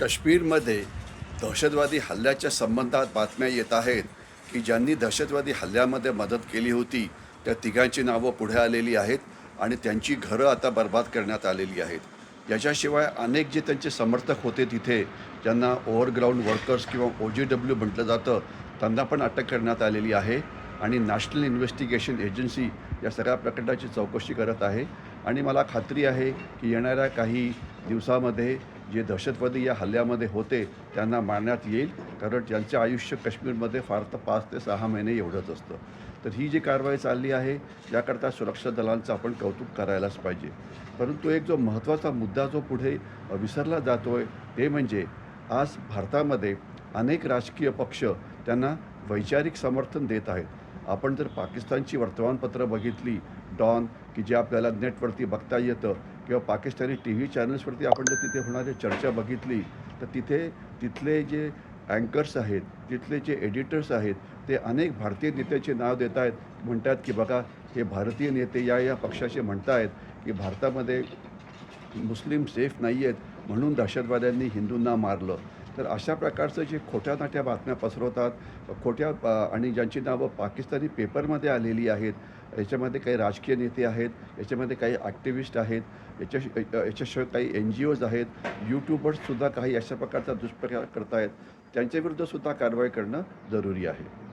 काश्मीरमध्ये दहशतवादी हल्ल्याच्या संबंधात बातम्या येत आहेत की ज्यांनी दहशतवादी हल्ल्यामध्ये मदत केली होती त्या तिघांची नावं पुढे आलेली आहेत आणि त्यांची घरं आता बर्बाद करण्यात आलेली आहेत. याच्याशिवाय अनेक जे त्यांचे समर्थक होते तिथे ज्यांना ओव्हरग्राऊंड वर्कर्स किंवा ओ जी डब्ल्यू म्हटलं जातं त्यांना पण अटक करण्यात आलेली आहे आणि नॅशनल इन्व्हेस्टिगेशन एजन्सी या सगळ्या प्रकरणाची चौकशी करत आहे. आणि मला खात्री आहे की येणाऱ्या काही दिवसामध्ये जे दहशतवादी या हल्ल्यामध्ये होते त्यांना मारण्यात येईल. कारण त्यांचं आयुष्य काश्मीरमध्ये फार तर पाच ते सहा महिने एवढंच असतं. तर ही जी कारवाई चालली आहे याकरता सुरक्षा दलांचं आपण कौतुक करायलाच पाहिजे. परंतु एक जो महत्त्वाचा मुद्दा जो पुढे विसरला जातो आहे ते म्हणजे आज भारतामध्ये अनेक राजकीय पक्ष त्यांना वैचारिक समर्थन देत आहेत. आपण जर पाकिस्तानची वर्तमानपत्रं बघितली डॉन की जे आपल्याला नेटवरती बघता येतं किंवा पाकिस्तानी टी व्ही चॅनल्सवरती आपण जर तिथे होणारी चर्चा बघितली तर तिथे तिथले जे अँकर्स आहेत तिथले जे एडिटर्स आहेत ते अनेक भारतीय नेत्याचे नाव देत आहेत. म्हणतात की बघा हे भारतीय नेते या या पक्षाचे म्हणत आहेत की भारतामध्ये मुस्लिम सेफ नाही आहेत म्हणून दहशतवाद्यांनी हिंदूंना मारलं. तर अशा प्रकारचं जे खोट्या नाट्या बातम्या पसरवतात खोट्या आणि ज्यांची नावं पाकिस्तानी पेपरमध्ये आलेली आहेत याच्यामध्ये काही राजकीय नेते आहेत याच्यामध्ये काही ॲक्टिव्हिस्ट आहेत याच्या याच्याशिवाय काही एन जी ओज आहेत यूट्यूबर्ससुद्धा काही अशा प्रकारचा दुष्प्रकार करतायत त्यांच्याविरुद्धसुद्धा कारवाई करणं जरुरी आहे.